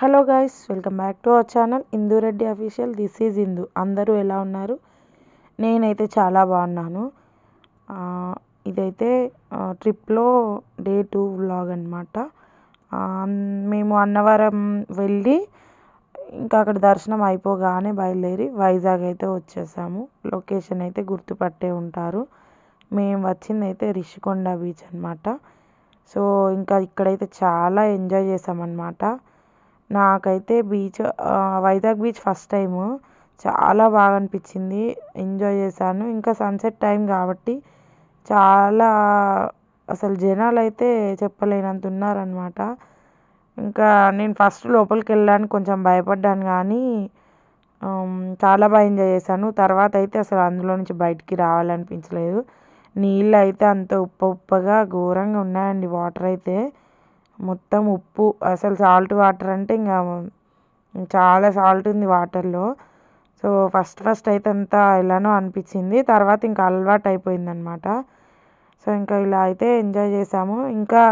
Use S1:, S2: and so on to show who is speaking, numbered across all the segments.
S1: Hello guys welcome back to our channel. Indu Reddy official this is Indu. అందరూ ఎలా ఉన్నారు? నేనైతే చాలా బాగున్నాను. ఇదైతే ట్రిప్లో డే టూ వ్లాగ్ అనమాట మేము అన్నవరం వెళ్ళి ఇంకా అక్కడ దర్శనం అయిపోగానే బయలుదేరి వైజాగ్ అయితే వచ్చేసాము. లొకేషన్ అయితే గుర్తుపట్టే ఉంటారు. మేము వచ్చింది అయితే రిషికొండ బీచ్ అనమాట సో ఇంకా ఇక్కడైతే చాలా ఎంజాయ్ చేసామన్నమాట. నాకైతే beach Vizag beach first time. చాలా బాగా అనిపించింది ఎంజాయ్ చేశాను. ఇంకా సన్సెట్ టైం కాబట్టి చాలా అసలు జనాలు అయితే చెప్పలేనంత ఉన్నారనమాట ఇంకా నేను ఫస్ట్ లోపలికి వెళ్ళడానికి కొంచెం భయపడ్డాను కానీ చాలా బాగా ఎంజాయ్ చేశాను. తర్వాత అయితే అసలు అందులో నుంచి బయటికి రావాలనిపించలేదు. నీళ్ళు అయితే అంత ఉప్ప ఉప్పగా ఘోరంగా ఉన్నాయండి వాటర్ అయితే. మొత్తం ఉప్పు అసలు సాల్ట్ వాటర్ అంటే ఇంకా చాలా సాల్ట్ ఉంది వాటర్లో సో ఫస్ట్ ఫస్ట్ అయితే అంతా ఎలానో అనిపించింది. తర్వాత ఇంకా అలవాటు అయిపోయింది అనమాట సో ఇంకా ఇలా అయితే ఎంజాయ్ చేసాము. ఇంకా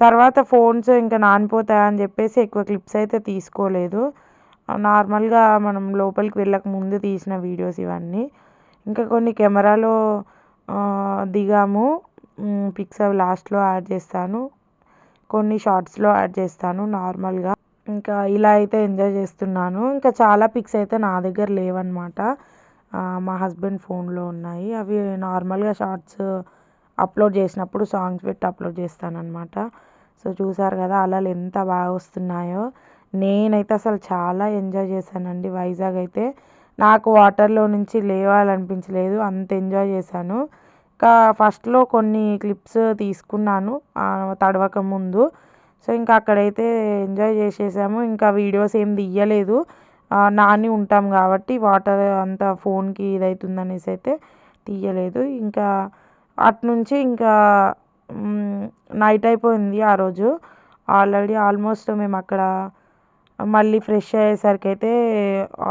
S1: తర్వాత ఫోన్స్ ఇంకా నానిపోతాయని చెప్పేసి ఎక్కువ క్లిప్స్ అయితే తీసుకోలేదు. నార్మల్గా మనం లోపలికి వెళ్ళక ముందు తీసిన వీడియోస్ ఇవన్నీ. ఇంకా కొన్ని కెమెరాలో దిగాము. పిక్స్ అవి లాస్ట్లో యాడ్ చేస్తాను. కొన్ని షార్ట్స్లో యాడ్ చేస్తాను నార్మల్గా ఇంకా ఇలా అయితే ఎంజాయ్ చేస్తున్నాను. ఇంకా చాలా పిక్స్ అయితే నా దగ్గర లేవన్నమాట. మా హస్బెండ్ ఫోన్లో ఉన్నాయి. అవి నార్మల్గా షార్ట్స్ అప్లోడ్ చేసినప్పుడు సాంగ్స్ పెట్టి అప్లోడ్ చేస్తానన్నమాట. సో చూసారు కదా అలలు ఎంత బాగా వస్తున్నాయో. నేనైతే అసలు చాలా ఎంజాయ్ చేశానండి. వైజాగ్ అయితే నాకు వాటర్లో నుంచి లేవాలనిపించలేదు. అంత ఎంజాయ్ చేశాను. ఇంకా ఫస్ట్లో కొన్ని క్లిప్స్ తీసుకున్నాను తడవక ముందు. సో ఇంకా అక్కడైతే ఎంజాయ్ చేసేసాము. ఇంకా వీడియోస్ ఏం తీయలేదు. నాని ఉంటాం కాబట్టి వాటర్ అంతా ఫోన్కి ఇదవుతుంది అనేసి అయితే తీయలేదు. ఇంకా అట్నుంచి ఇంకా నైట్ అయిపోయింది ఆ రోజు. ఆల్రెడీ ఆల్మోస్ట్ మేము అక్కడ మళ్ళీ ఫ్రెష్ అయ్యేసరికి అయితే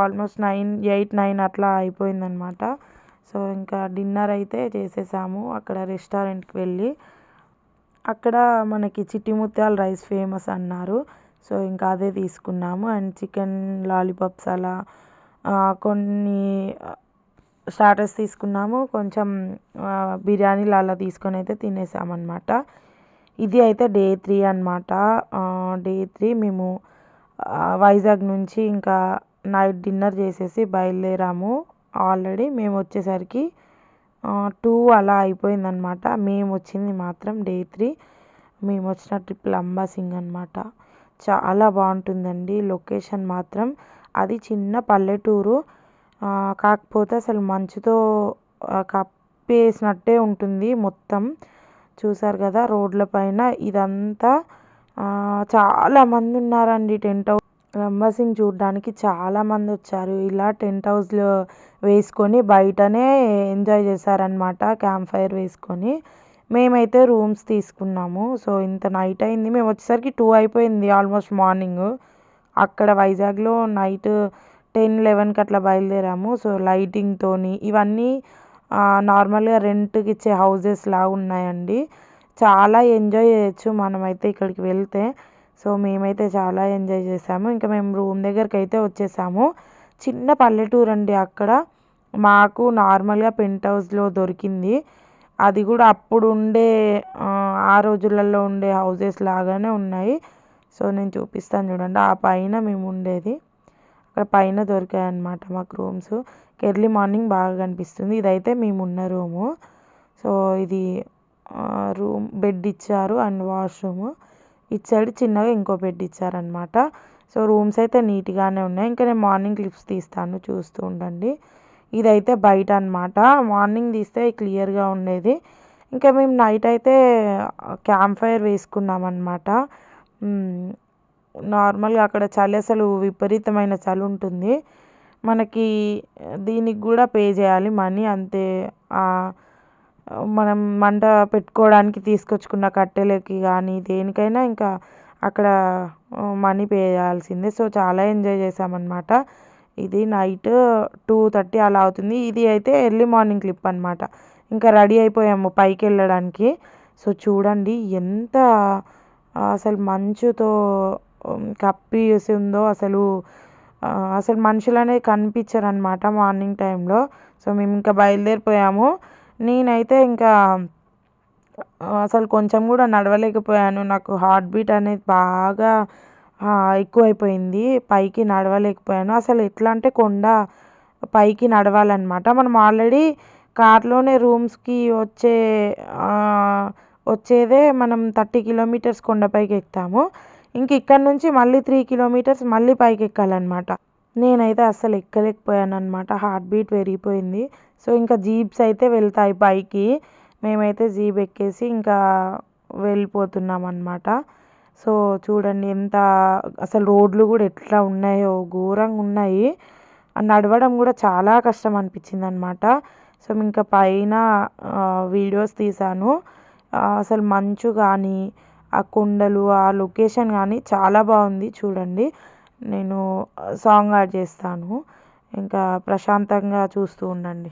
S1: ఆల్మోస్ట్ నైన్ ఎయిట్ నైన్ అట్లా అయిపోయిందనమాట. సో ఇంకా డిన్నర్ అయితే చేసేసాము అక్కడ రెస్టారెంట్కి వెళ్ళి. అక్కడ మనకి చిట్టి ముత్యాల రైస్ ఫేమస్ అన్నారు. సో ఇంకా అదే తీసుకున్నాము. అండ్ చికెన్ లాలీపాప్స్ అలా కొన్ని స్టార్టర్స్ తీసుకున్నాము. కొంచెం బిర్యానీలు అలా తీసుకొని అయితే తినేసామన్నమాట. ఇది అయితే డే త్రీ అనమాట డే త్రీ మేము వైజాగ్ నుంచి ఇంకా నైట్ డిన్నర్ చేసేసి బయలుదేరాము. ఆల్రెడీ మేము వచ్చేసరికి టూ అలా అయిపోయిందనమాట మేము వచ్చింది మాత్రం డే త్రీ. మేము వచ్చిన ట్రిప్ లంబాసింగ్ అనమాట చాలా బాగుంటుందండి లొకేషన్ మాత్రం. అది చిన్న పల్లెటూరు. కాకపోతే అసలు మంచుతో కప్పేసినట్టే ఉంటుంది మొత్తం. చూసారు కదా రోడ్ల పైన ఇదంతా. చాలామంది చాలా మంది ఉన్నారండి టెంట్ హౌస్ రంభసింగ్ చూడడానికి చాలా మంది వచ్చారు. ఇలా టెంట్ హౌస్లో వేసుకొని బయటనే ఎంజాయ్ చేశారనమాట క్యాంప్ ఫైర్ వేసుకొని. మేమైతే రూమ్స్ తీసుకున్నాము. సో ఇంత నైట్ అయింది. మేము వచ్చేసరికి టూ అయిపోయింది ఆల్మోస్ట్ మార్నింగ్. అక్కడ వైజాగ్లో నైట్ టెన్ లెవెన్కి అట్లా బయలుదేరాము. సో లైటింగ్తోని ఇవన్నీ నార్మల్గా రెంట్కి ఇచ్చే హౌసెస్ లాగా ఉన్నాయండి. చాలా ఎంజాయ్ చేయొచ్చు మనమైతే ఇక్కడికి వెళ్తే. సో మేమైతే చాలా ఎంజాయ్ చేసాము. ఇంకా మేము రూమ్ దగ్గరికి అయితే వచ్చేసాము. చిన్న పల్లెటూరు అండి అక్కడ. మాకు నార్మల్గా పెంట్ హౌస్లో దొరికింది. అది కూడా అప్పుడు ఉండే ఆ, రోజులలో ఉండే హౌసెస్ లాగానే ఉన్నాయి. సో నేను చూపిస్తాను చూడండి. ఆ పైన మేము ఉండేది. అక్కడ పైన దొరికాయి అన్నమాట మాకు రూమ్స్. ఎర్లీ మార్నింగ్ బాగా కనిపిస్తుంది. ఇదైతే మేము ఉన్న రూము. సో ఇది రూమ్ బెడ్ ఇచ్చారు అండ్ వాష్రూమ్. ఇటు సైడ్ చిన్నగా ఇంకో బెడ్ ఇచ్చారనమాట సో రూమ్స్ అయితే నీట్గానే ఉన్నాయి. ఇంకా నేను మార్నింగ్ క్లిప్స్ తీస్తాను చూస్తూ ఉండండి. ఇదైతే బయట అనమాట మార్నింగ్ తీస్తే క్లియర్గా ఉండేది. ఇంకా మేము నైట్ అయితే క్యాంప్ ఫైర్ వేసుకున్నాం అనమాట నార్మల్గా అక్కడ చలి అసలు విపరీతమైన చలి ఉంటుంది. మనకి దీనికి కూడా పే చేయాలి మనీ అంతే. మనం మంట పెట్టుకోవడానికి తీసుకొచ్చుకున్న కట్టెలకి కానీ దేనికైనా ఇంకా అక్కడ మనీ పే చేయాల్సిందే సో చాలా ఎంజాయ్ చేసామన్నమాట ఇది నైట్ టూ థర్టీ అలా అవుతుంది. ఇది అయితే ఎర్లీ మార్నింగ్ క్లిప్ అనమాట ఇంకా రెడీ అయిపోయాము పైకి వెళ్ళడానికి సో చూడండి ఎంత అసలు మంచుతో ఉమ్, కప్పేసి ఉందో అసలు అసలు మనుషులు అనేది కనిపించరు అనమాట మార్నింగ్ టైంలో. సో మేము ఇంకా బయలుదేరిపోయాము. నేనైతే ఇంకా అసలు కొంచెం కూడా నడవలేకపోయాను. నాకు హార్ట్ బీట్ అనేది బాగా ఎక్కువైపోయింది. పైకి నడవలేకపోయాను. అసలు ఎట్లా అంటే కొండ పైకి నడవాలన్నమాట. మనం ఆల్రెడీ కార్లోనే రూమ్స్కి వచ్చే వచ్చేదే మనం థర్టీ కిలోమీటర్స్ కొండపైకి ఎక్కుతాము ఇంక ఇక్కడ నుంచి మళ్ళీ త్రీ కిలోమీటర్స్ మళ్ళీ పైకి ఎక్కాలన్నమాట నేనైతే అస్సలు ఎక్కలేకపోయాను అనమాట హార్ట్ బీట్ పెరిగిపోయింది. సో ఇంకా జీప్స్ అయితే వెళ్తాయి పైకి. మేమైతే జీప్ ఎక్కేసి ఇంకా వెళ్ళిపోతున్నాం అనమాట సో చూడండి ఎంత అసలు రోడ్లు కూడా ఎట్లా ఉన్నాయో ఘోరంగా ఉన్నాయి. నడవడం కూడా చాలా కష్టం అనిపించింది అనమాట సో ఇంకా పైన వీడియోస్ తీసాను అసలు మంచు కానీ ఆ కొండలు ఆ లొకేషన్ కానీ చాలా బాగుంది చూడండి. నేను సాంగ్ యాడ్ చేస్తాను. ఇంకా ప్రశాంతంగా చూస్తూ ఉండండి.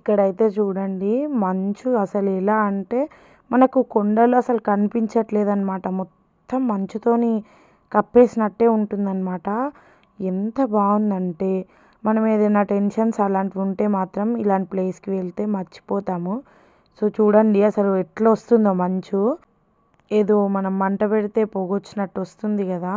S1: ఇక్కడైతే చూడండి మంచు అసలు ఎలా అంటే మనకు కొండలు అసలు కనిపించట్లేదు అనమాట మొత్తం మంచుతోని కప్పేసినట్టే ఉంటుందన్నమాట. ఎంత బాగుందంటే మనం ఏదైనా టెన్షన్స్ అలాంటివి ఉంటే మాత్రం ఇలాంటి ప్లేస్కి వెళ్తే మర్చిపోతాము. సో చూడండి అసలు ఎట్లా వస్తుందో మంచు. ఏదో మనం మంట పెడితే పొగొచ్చినట్టు వస్తుంది కదా.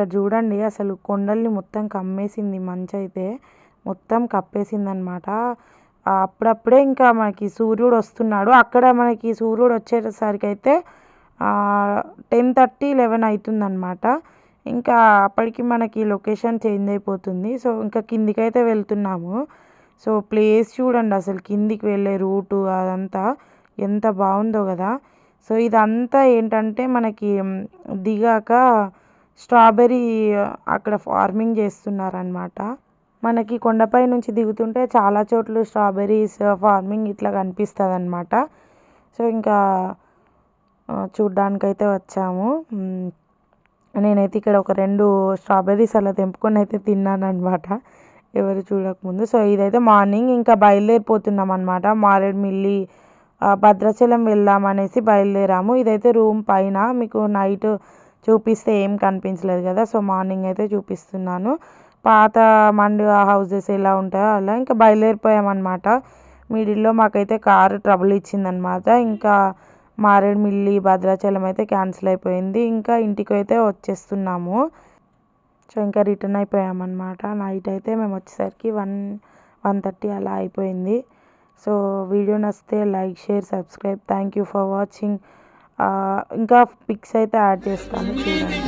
S1: ఇక్కడ చూడండి అసలు కొండల్ని మొత్తం కమ్మేసింది మంచు అయితే. మొత్తం కప్పేసింది అనమాట అప్పుడప్పుడే ఇంకా మనకి సూర్యుడు వస్తున్నాడు. అక్కడ మనకి సూర్యుడు వచ్చేసరికి అయితే టెన్ థర్టీ లెవెన్ అవుతుందన్నమాట ఇంకా అప్పటికి మనకి లొకేషన్ చేంజ్ అయిపోతుంది. సో ఇంకా కిందికైతే అయితే వెళ్తున్నాము. సో ప్లేస్ చూడండి అసలు కిందికి వెళ్ళే రూటు అదంతా ఎంత బాగుందో కదా. సో ఇదంతా ఏంటంటే మనకి దిగాక స్ట్రాబెర్రీ అక్కడ ఫార్మింగ్ చేస్తున్నారనమాట మనకి కొండపై నుంచి దిగుతుంటే చాలా చోట్ల స్ట్రాబెర్రీస్ ఫార్మింగ్ ఇట్లా కనిపిస్తుంది అనమాట సో ఇంకా చూడ్డానికైతే వచ్చాము. నేనైతే ఇక్కడ ఒక రెండు స్ట్రాబెర్రీస్ అలా తెంపుకొని అయితే తిన్నాను అనమాట ఎవరు చూడకముందు సో ఇదైతే మార్నింగ్ ఇంకా బయలుదేరిపోతున్నాం అనమాట మారేడుమిల్లి భద్రాచలం వెళ్దాం అనేసి బయలుదేరాము. ఇదైతే రూమ్ పైన. మీకు నైట్ చూపిస్తే ఏం కనిపించలేదు కదా సో మార్నింగ్ అయితే చూపిస్తున్నాను. పాత మండు హౌసెస్ ఎలా ఉంటాయో అలా ఇంకా బయలుదేరిపోయామన్నమాట. మిడిల్లో మాకైతే కారు ట్రబుల్ ఇచ్చిందనమాట ఇంకా మారేడుమిల్లి భద్రాచలం అయితే క్యాన్సిల్ అయిపోయింది. ఇంకా ఇంటికి అయితే వచ్చేస్తున్నాము. సో ఇంకా రిటర్న్ అయిపోయామన్నమాట. నైట్ అయితే మేము వచ్చేసరికి వన్ వన్ థర్టీ అలా అయిపోయింది. సో వీడియో నచ్చితే like share subscribe. Thank you for watching. ఇంకా పిక్స్ అయితే యాడ్ చేస్తాను చూడండి.